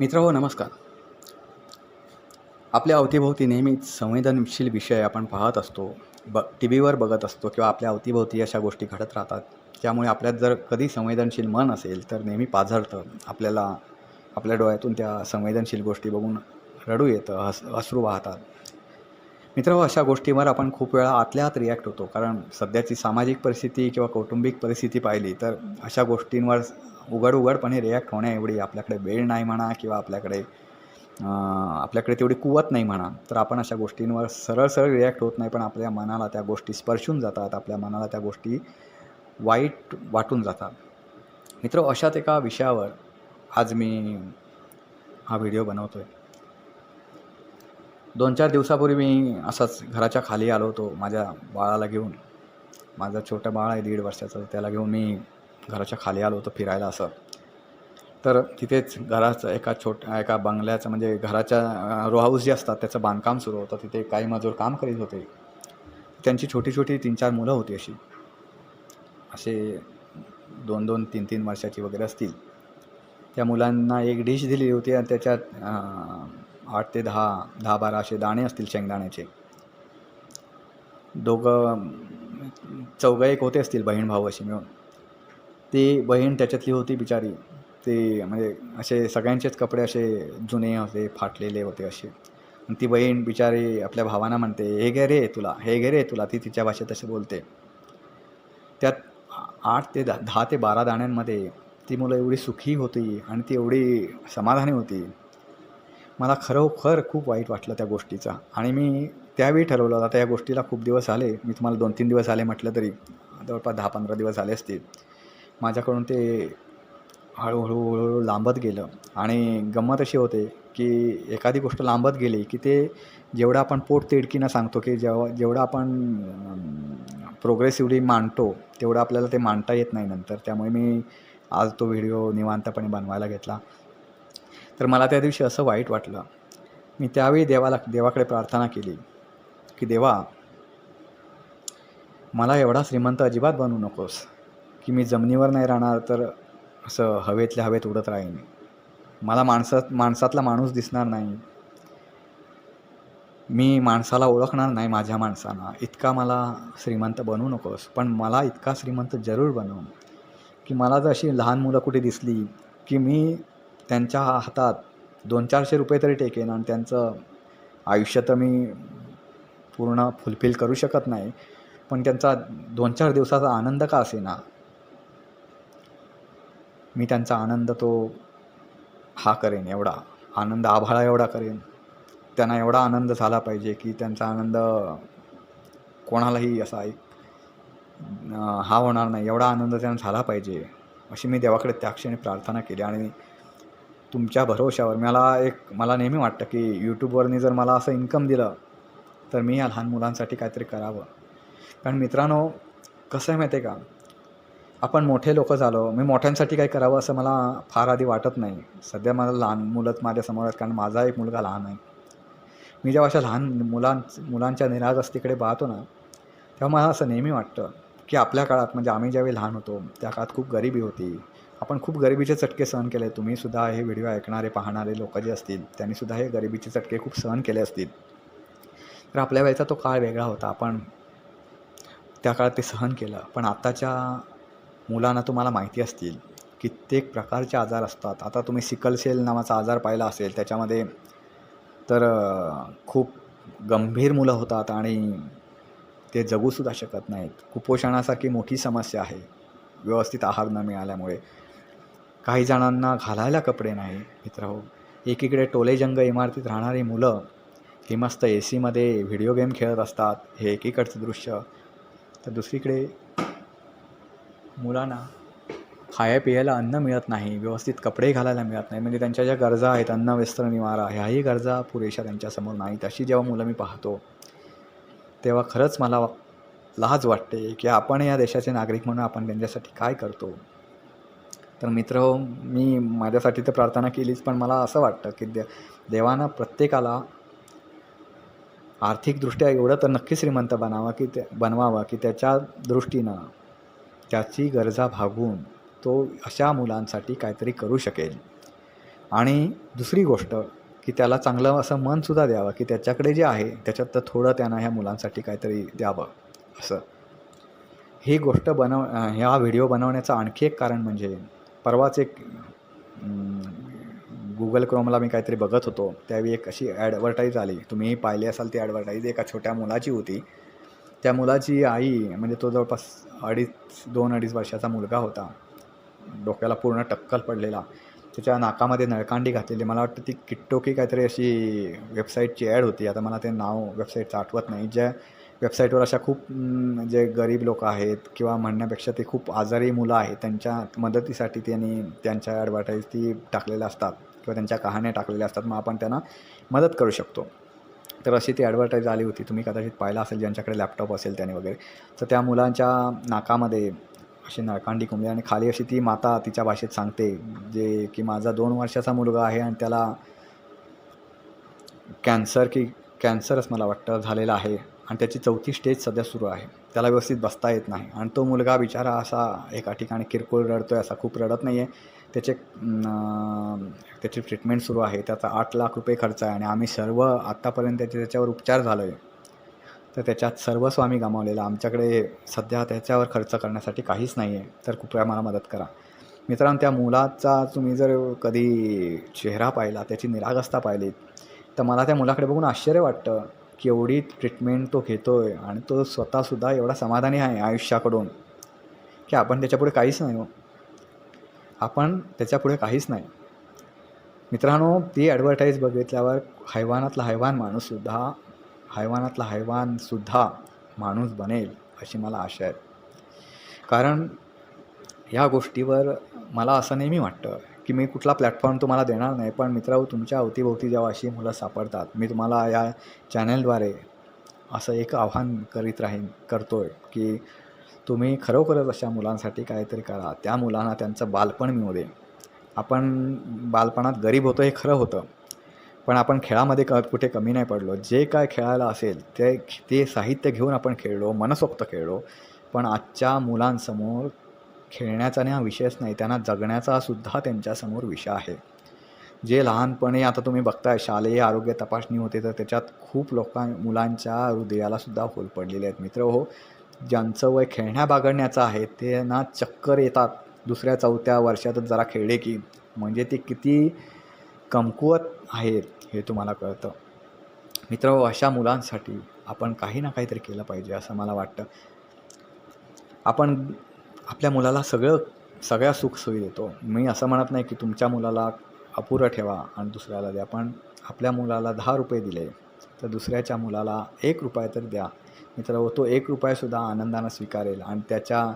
मित्र हो नमस्कार. आपल्या अवतीभोवती नेहमीच संवेदनशील विषय आपण पाहत असतो ब टी व्हीवर बघत असतो किंवा आपल्या अवतीभोवती अशा गोष्टी घडत राहतात. त्यामुळे आपल्यात जर कधी संवेदनशील मन असेल तर नेहमी पाझरतं. आपल्याला आपल्या डोळ्यातून त्या संवेदनशील गोष्टी बघून रडू येतं हस अश्रू वाहतात. मित्र हो अशा गोष्टीवर आपण खूप वेळा आतल्या आत रिॲक्ट होतो. कारण सध्याची सामाजिक परिस्थिती किंवा कौटुंबिक परिस्थिती पाहिली तर अशा गोष्टींवर उघड उघडपणे रिॲक्ट होण्याएवढी आपल्याकडे वेळ नाही म्हणा किंवा आपल्याकडे आपल्याकडे तेवढी कुवत नाही म्हणा तर आपण अशा गोष्टींवर सरळ सरळ रिॲक्ट होत नाही पण आपल्या मनाला त्या गोष्टी स्पर्शून जातात आपल्या मनाला त्या गोष्टी वाईट वाटून जातात. मित्र अशाच एका विषयावर आज मी हा व्हिडिओ बनवतो आहे दोन चार दिवसापूर्वी मी असाच घराच्या खाली आलो होतो माझ्या बाळाला घेऊन. माझं छोटं बाळ आहे दीड वर्षाचं त्याला घेऊन मी घराच्या खाली आलो होतो फिरायला असं. तर तिथेच घराचं एका छोट एका बंगल्याचं म्हणजे घराच्या रो हाऊस जे असतात त्याचं बांधकाम सुरू होतं. तिथे काही मजूर काम करीत होते. त्यांची छोटी छोटी तीन चार मुलं होती अशी. असे दोन दोन तीन तीन वर्षाची वगैरे असतील. त्या मुलांना एक डिश दिली होती आणि त्याच्यात आठ ते दहा दहा बारा असे दाणे असतील शेंगदाण्याचे. दोघं चौघं एक होते असतील बहीण भाऊ अशी मिळून. ती बहीण त्याच्यातली होती बिचारी. ते म्हणजे असे सगळ्यांचेच कपडे असे जुने होते फाटलेले होते असे. आणि ती बहीण बिचारी आपल्या भावांना म्हणते हे घे रे तुला हे घे रे तुला ती तिच्या भाषेत असे बोलते. त्यात आठ ते दहा दहा ते बारा दाण्यांमध्ये ती मुलं एवढी सुखी होती आणि ती एवढी समाधानी होती. मला खरोखर खूप वाईट वाटलं त्या गोष्टीचा. आणि मी त्यावेळी ठरवलं आता या गोष्टीला खूप दिवस आले मी तुम्हाला दोन तीन दिवस आले म्हटलं तरी जवळपास दहा पंधरा दिवस आले असतील. माझ्याकडून ते हळूहळू हळूहळू लांबत गेलं. आणि गंमत अशी होते की एखादी गोष्ट लांबत गेली की ते जेवढं आपण पोट तिडकीनं सांगतो की जेव्हा जेवढं आपण प्रोग्रेसिव्हली मांडतो तेवढं आपल्याला ते मांडता येत नाही नंतर. त्यामुळे मी आज तो व्हिडिओ निवांतपणे बनवायला घेतला. तर मला त्या दिवशी असं वाईट वाटलं. मी त्यावेळी देवाला देवाकडे प्रार्थना केली की देवा मला एवढा श्रीमंत अजिबात बनवू नकोस. की मी जमिनीवर नाही राहणार तर असं हवेतल्या हवेत उडत राहीन. मला माणसात माणसातला माणूस दिसणार नाही. मी माणसाला ओळखणार नाही माझ्या माणसांना. इतका मला श्रीमंत बनवू नकोस. पण मला इतका श्रीमंत जरूर बनव. की मला जर अशी लहान मुलं कुठे दिसली की मी त्यांच्या हातात दोन चारशे रुपये तरी टेकेन आणि त्यांचं आयुष्य तर मी पूर्ण फुलफिल करू शकत नाही पण त्यांचा दोन चार दिवसाचा आनंद का असेना? मी त्यांचा आनंद तो हा करेन एवढा. आनंद आभाळा एवढा करेन. त्यांना एवढा आनंद झाला पाहिजे की त्यांचा आनंद कोणालाही असा एक हा होणार नाही. एवढा आनंद त्यांना झाला पाहिजे. अशी मी देवाकडे त्या क्षणी प्रार्थना केली आणि तुमच्या भरोश्यावर मला एक मला नेहमी वाटतं की यूट्यूबवरनी जर मला असं इन्कम दिलं तर मी या लहान मुलांसाठी काहीतरी करावं. कारण मित्रांनो कसं आहे माहिती आहे का? आपण मोठे लोक झालो मी मोठ्यांसाठी काही करावं असं मला फार आधी वाटत नाही. सध्या मला लहान मुलंच माझ्यासमोर आहेत कारण माझा एक मुलगा लहान आहे. मी जेव्हा अशा लहान मुलां मुलांच्या निरागस्तीकडे पाहतो ना तेव्हा मला असं नेहमी वाटतं की आपल्या काळात म्हणजे आम्ही ज्यावेळी लहान होतो त्या काळात खूप गरिबी होती. आपण खूप गरिबीचे चटके सहन केले. तुम्हीसुद्धा हे व्हिडिओ ऐकणारे पाहणारे लोक जे असतील त्यांनीसुद्धा हे गरिबीचे चटके खूप सहन केले असतील. तर आपल्या वेळेचा तो काळ वेगळा होता. आपण त्या काळात ते सहन केलं. पण आत्ताच्या मुलांना तुम्हाला माहिती असतील कित्येक प्रकारचे आजार असतात. आता तुम्ही सिकलसेल नावाचा आजार पाहिला असेल त्याच्यामध्ये तर खूप गंभीर मुलं होतात आणि ते जगूसुद्धा शकत नाहीत. कुपोषणासारखी मोठी समस्या आहे. व्यवस्थित आहार न मिळाल्यामुळे. काही जणांना घालायला कपडे नाही मित्र हो. एकीकडे टोलेजंग इमारतीत राहणारी मुलं ही मस्त ए सीमध्ये व्हिडिओ गेम खेळत असतात हे एकीकडचं दृश्य. तर दुसरीकडे मुलांना खाया पियाला अन्न मिळत नाही व्यवस्थित कपडे घालायला मिळत नाही म्हणजे त्यांच्या ज्या गरजा आहेत अन्न वस्त्र निवारा ह्याही गरजा पुरेशा त्यांच्यासमोर नाहीत. अशी जेव्हा मुलं मी पाहतो तेव्हा खरंच मला लाज वाटते की आपण या देशाचे नागरिक म्हणून आपण त्यांच्यासाठी काय करतो. तर मित्र हो, मी माझ्यासाठी तर प्रार्थना केलीच पण मला असं वाटतं की दे देवानं प्रत्येकाला आर्थिकदृष्ट्या एवढं तर नक्की श्रीमंत बनावं की ते बनवावं की त्याच्या दृष्टीनं त्याची गरजा भागून तो अशा मुलांसाठी काहीतरी करू शकेल. आणि दुसरी गोष्ट की त्याला चांगलं असं मनसुद्धा द्यावं की त्याच्याकडे जे आहे त्याच्यात तर थोडं त्यांना ह्या मुलांसाठी काहीतरी द्यावं असं. ही गोष्ट बनव ह्या व्हिडिओ बनवण्याचं आणखी एक कारण म्हणजे परवाच एक गुगल क्रोमला मी काहीतरी बघत होतो. त्यावेळी एक अशी ॲडव्हर्टाईज आली. तुम्ही पाहिली असाल ती ॲडव्हर्टाईज एका छोट्या मुलाची होती. त्या मुलाची आई म्हणजे तो जवळपास अडीच दोन अडीच वर्षाचा मुलगा होता. डोक्याला पूर्ण टक्कल पडलेला. त्याच्या नाकामध्ये नळकांडी घातलेली. मला वाटतं ती किट्टोकी काहीतरी अशी वेबसाईटची ॲड होती. आता मला ते नाव वेबसाईटचं आठवत नाही. ज्या वेबसाईटवर अशा खूप जे गरीब लोक आहेत किंवा म्हणण्यापेक्षा ते खूप आजारी मुलं आहेत त्यांच्या मदतीसाठी त्यांनी त्यांच्या ॲडव्हर्टाईज ती टाकलेल्या असतात किंवा त्यांच्या कहाण्या टाकलेल्या असतात. मग आपण त्यांना मदत करू शकतो. तर अशी ती ॲडव्हर्टाईज आली होती. तुम्ही कदाचित पाहिला असेल ज्यांच्याकडे लॅपटॉप असेल त्याने वगैरे. तर त्या मुलांच्या नाकामध्ये अशी नळकांडी कुंबली आणि खाली अशी ती माता तिच्या भाषेत सांगते जे की माझा दोन वर्षाचा मुलगा आहे आणि त्याला कॅन्सर की कॅन्सरच मला वाटतं झालेला आहे आणि त्याची चौथी स्टेज सध्या सुरू आहे. त्याला व्यवस्थित बसता येत नाही आणि तो मुलगा बिचारा असा एका ठिकाणी किरकोळ रडतो आहे असा खूप रडत नाही आहे त्याचे त्याची ट्रीटमेंट सुरू आहे. त्याचा आठ लाख रुपये खर्च आहे आणि आम्ही सर्व आत्तापर्यंत त्याचे त्याच्यावर उपचार झालो आहे तर त्याच्यात सर्वस्व आम्ही गमावलेलं. आमच्याकडे सध्या त्याच्यावर खर्च करण्यासाठी काहीच नाही आहे तर कृपया मला मदत करा. मित्रांनो त्या मुलाचा तुम्ही जर कधी चेहरा पाहिला त्याची निरागसता पाहिली तर मला त्या मुलाकडे बघून आश्चर्य वाटतं की एवढी ट्रीटमेंट तो घेतो आहे आणि तो स्वतःसुद्धा एवढा समाधानी आहे आयुष्याकडून की आपण त्याच्यापुढे काहीच नाही हो. आपण त्याच्यापुढे काहीच नाही. मित्रांनो ती ॲडव्हर्टाईज बघितल्यावर हैवानातला हैवान माणूससुद्धा हैवानातला हैवानसुद्धा माणूस बनेल अशी मला आशा आहे. कारण ह्या गोष्टीवर मला असं नेहमी वाटतं की मी कुठला प्लॅटफॉर्म तुम्हाला देणार नाही पण मित्रांनो तुमच्या अवतीभोवती जेव्हा अशी मुलं सापडतात मी तुम्हाला या चॅनलद्वारे असं एक आव्हान करीत राहीन करतो आहे की तुम्ही खरोखरच अशा मुलांसाठी काहीतरी करा. त्या मुलांना त्यांचं बालपण मिळू दे. आपण बालपणात गरीब होतो हे खरं होतं. पण आपण खेळामध्ये क कुठे कमी नाही पडलो. जे काय खेळायला असेल ते ते साहित्य घेऊन आपण खेळलो मनसोक्त खेळलो. पण आजच्या मुलांसमोर खेळण्याचा हा विषयच नाही त्यांना जगण्याचा सुद्धा त्यांच्यासमोर विषय आहे. जे लहानपणी आता तुम्ही बघताय शालेय आरोग्य तपासणी होते तर त्याच्यात खूप लोकां मुलांच्या हृदयालासुद्धा होल पडलेले आहेत. मित्र हो ज्यांचं वय खेळण्या बागडण्याचं आहे ते ना चक्कर येतात दुसऱ्या चौथ्या वर्षातच जरा खेळले की. म्हणजे ते किती कमकुवत आहेत हे तुम्हाला कळतं. मित्र अशा मुलांसाठी आपण काही ना काहीतरी केलं पाहिजे असं मला वाटतं. आपण आपल्या मुलाला सगळं सगळ्या सुखसोयी देतो. मी असं म्हणत नाही की तुमच्या मुलाला अपुरं ठेवा आणि दुसऱ्याला द्या पण आपल्या मुलाला दहा रुपये दिले तर दुसऱ्याच्या मुलाला एक रुपया तर द्या. मित्र तो एक रुपयासुद्धा आनंदानं स्वीकारेल आणि त्याच्या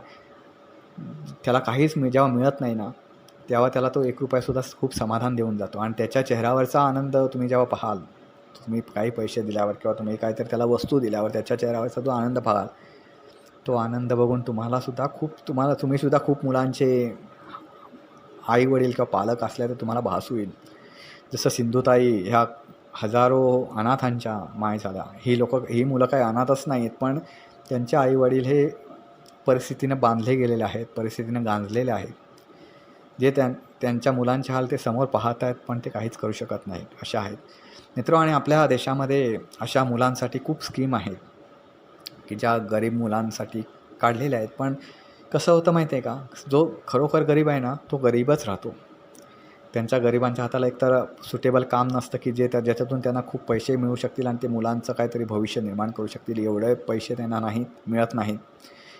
त्याला काहीच मि जेव्हा मिळत नाही ना तेव्हा त्याला तो एक रुपयासुद्धा खूप समाधान देऊन जातो आणि त्याच्या चेहऱ्यावरचा आनंद तुम्ही जेव्हा पाहाल तुम्ही काही पैसे दिल्यावर किंवा तुम्ही काहीतरी त्याला वस्तू दिल्यावर त्याच्या चेहऱ्यावरचा जो आनंद पाहाल तो आनंद बघून तुम्हालासुद्धा खूप तुम्हाला तुम्हीसुद्धा खूप मुलांचे आई वडील किंवा पालक असल्या तर तुम्हाला भास होईल जसं सिंधुताई ह्या हजारो अनाथांच्या माय झाल्या. ही लोक ही मुलं काही अनाथच नाही आहेत पण त्यांचे आईवडील हे परिस्थितीनं बांधले गेलेले आहेत परिस्थितीनं गांजलेले आहेत. जे त्यां त्यांच्या मुलांचे हाल ते समोर पाहत आहेत पण ते काहीच करू शकत नाहीत अशा आहेत. मित्र आणि आपल्या देशामध्ये अशा मुलांसाठी खूप स्कीम आहेत की ज्या गरीब मुलांसाठी काढलेल्या आहेत. पण कसं होतं माहिती आहे का? जो खरोखर गरीब आहे ना तो गरीबच राहतो. त्यांच्या गरिबांच्या हाताला एकतर सुटेबल काम नसतं की जे त्या ज्याच्यातून त्यांना खूप पैसे मिळू शकतील आणि ते मुलांचं काहीतरी भविष्य निर्माण करू शकतील. एवढे पैसे त्यांना नाहीत मिळत नाहीत.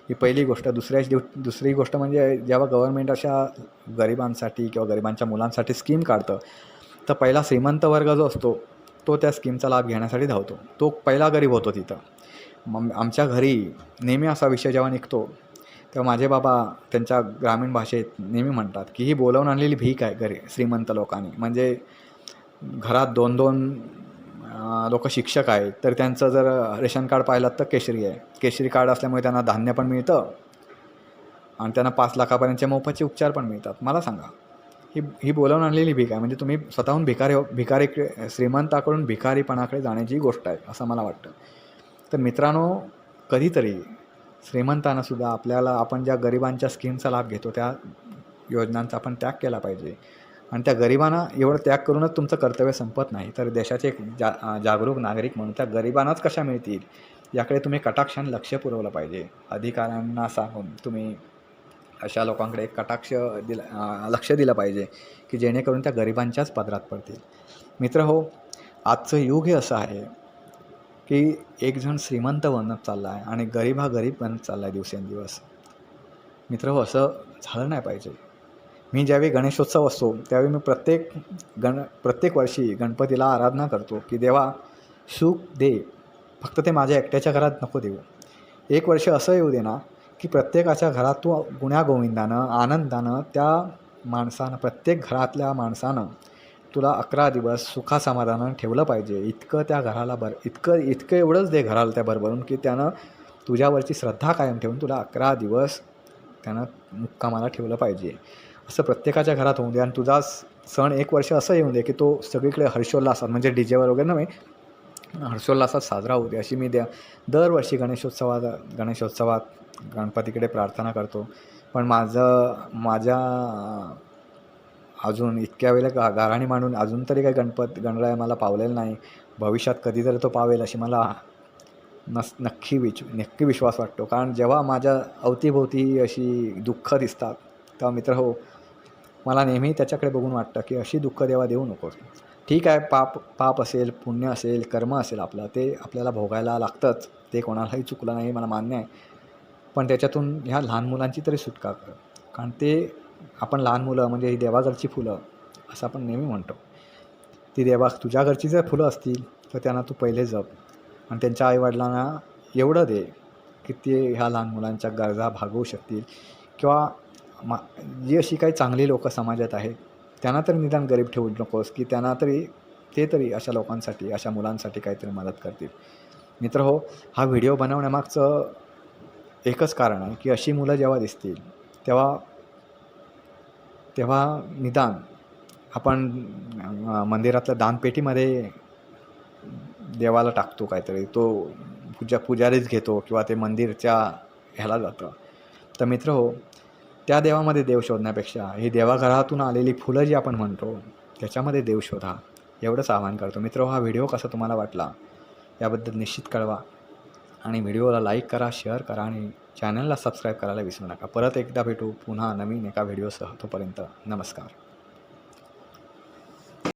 ही पहिली गोष्ट. दुसऱ्या दिव दुसरी गोष्ट म्हणजे जेव्हा गव्हर्मेंट अशा गरिबांसाठी किंवा गरिबांच्या मुलांसाठी स्कीम काढतं तर पहिला श्रीमंत वर्ग जो असतो तो त्या स्कीमचा लाभ घेण्यासाठी धावतो. तो पहिला गरीब होतो तिथं. मग आमच्या घरी नेहमी असा विषय जेव्हा निघतो तेव्हा माझे बाबा त्यांच्या ग्रामीण भाषेत नेहमी म्हणतात की ही बोलवून आणलेली भीक आहे घरी श्रीमंत लोकांनी. म्हणजे घरात दोन दोन लोक शिक्षक आहेत तर त्यांचं जर रेशन कार्ड पाहिलं तर केशरी आहे. केशरी कार्ड असल्यामुळे त्यांना धान्य पण मिळतं आणि त्यांना पाच लाखापर्यंतचे मोफतचे उपचार पण मिळतात. मला सांगा ही ही बोलावून आणलेली भीक आहे म्हणजे तुम्ही स्वतःहून भिकारी हो भिकारीकडे श्रीमंताकडून भिकारीपणाकडे जाण्याची गोष्ट आहे असं मला वाटतं. तर मित्रांनो कधीतरी श्रीमंतांनासुद्धा आपल्याला आपण ज्या गरिबांच्या स्कीमचा लाभ घेतो त्या योजनांचा आपण त्याग केला पाहिजे. आणि त्या गरिबांना एवढं त्याग करूनच तुमचं कर्तव्य संपत नाही. तर देशाचे एक जा जागरूक नागरिक म्हणून त्या गरिबांनाच कशा मिळतील? याकडे तुम्ही कटाक्षाने लक्ष पुरवलं पाहिजे. अधिकाऱ्यांना सांगून तुम्ही अशा लोकांकडे कटाक्ष दिला लक्ष दिलं पाहिजे की जेणेकरून त्या गरिबांच्याच पदरात पडतील. मित्र हो आजचं युग हे असं आहे की एक जण श्रीमंत बनत चालला आहे आणि गरीब हा गरीब बनत चालला आहे दिवसेंदिवस. मित्र हो असं झालं नाही पाहिजे. मी ज्यावेळी गणेशोत्सव असतो त्यावेळी मी प्रत्येक गण प्रत्येक वर्षी गणपतीला आराधना करतो की देवा सुख दे. फक्त ते माझ्या एकट्याच्या घरात नको देऊ. एक वर्ष असं येऊ दे ना की प्रत्येकाच्या घरात तू गुण्यागोविंदानं आनंदानं त्या माणसानं प्रत्येक घरातल्या माणसानं तुला अकरा दिवस सुखासमाधानानं ठेवलं पाहिजे. इतकं त्या घराला बर इतकं इतकं एवढंच दे घराला त्या बरोबरून की त्यानं तुझ्यावरची श्रद्धा कायम ठेवून तुला अकरा दिवस त्यानं मुक्कामाला ठेवलं पाहिजे. असं प्रत्येकाच्या घरात होऊन दे आणि तुझा सण एक वर्ष असं येऊन दे की तो सगळीकडे हर्षोल्लासात म्हणजे डी जेवर वगैरे नव्हे हर्षोल्लासात साजरा होऊ दे. अशी मी द्या दरवर्षी गणेशोत्सवात गणेशोत्सवात गणपतीकडे प्रार्थना करतो. पण माझं माझ्या अजून इतक्या वेळेला गा गाराणी मांडून अजून तरी काही गणपत गणराय मला पावलेलं नाही. भविष्यात कधीतरी तो पावेल अशी मला नस नक्की विच नक्की विश्वास वाटतो. कारण जेव्हा माझ्या अवतीभोवती अशी दुःख दिसतात तेव्हा मित्र हो मला नेहमी त्याच्याकडे बघून वाटतं की अशी दुःख देवा देऊ नकोस. ठीक आहे पाप पाप असेल पुण्य असेल कर्म असेल आपलं ते आपल्याला भोगायला लागतंच. ते कोणालाही चुकलं नाही मला मान्य आहे. पण त्याच्यातून ह्या लहान मुलांची तरी सुटका कर. कारण ते आपण लहान मुलं म्हणजे ही देवाघरची फुलं असं आपण नेहमी म्हणतो. ती देवा तुझ्या घरची जर फुलं असतील तर त्यांना तू पहिले जप. आणि त्यांच्या आईवडिलांना एवढं दे की ते ह्या लहान मुलांच्या गरजा भागवू शकतील. किंवा मा जी अशी काही चांगली लोकं समाजात आहेत त्यांना तरी निदान गरीब ठेवू नकोस की त्यांना तरी ते तरी अशा लोकांसाठी अशा मुलांसाठी काहीतरी मदत करतील. मित्र हो हा व्हिडिओ बनवण्यामागचं एकच कारण आहे की अशी मुलं जेव्हा दिसतील तेव्हा तेव्हा निदान आपण मंदिरातल्या दानपेटीमध्ये देवाला टाकतो काहीतरी. तो पूजा पुजारीच घेतो किंवा ते मंदिरच्या ह्याला जातं. तर मित्र हो त्या देवामध्ये देव शोधण्यापेक्षा ही देवाघरातून आलेली फुलं जी आपण म्हणतो त्याच्यामध्ये देव शोधा. एवढंच आवाहन करतो. मित्र हो, हा व्हिडिओ कसा तुम्हाला वाटला? याबद्दल निश्चित कळवा. आणि व्हिडिओला लाईक करा शेअर करा आणि चॅनलला सबस्क्राईब करायला विसरू नका. परत एकदा भेटू पुन्हा नवीन एका व्हिडिओसह. तोपर्यंत नमस्कार.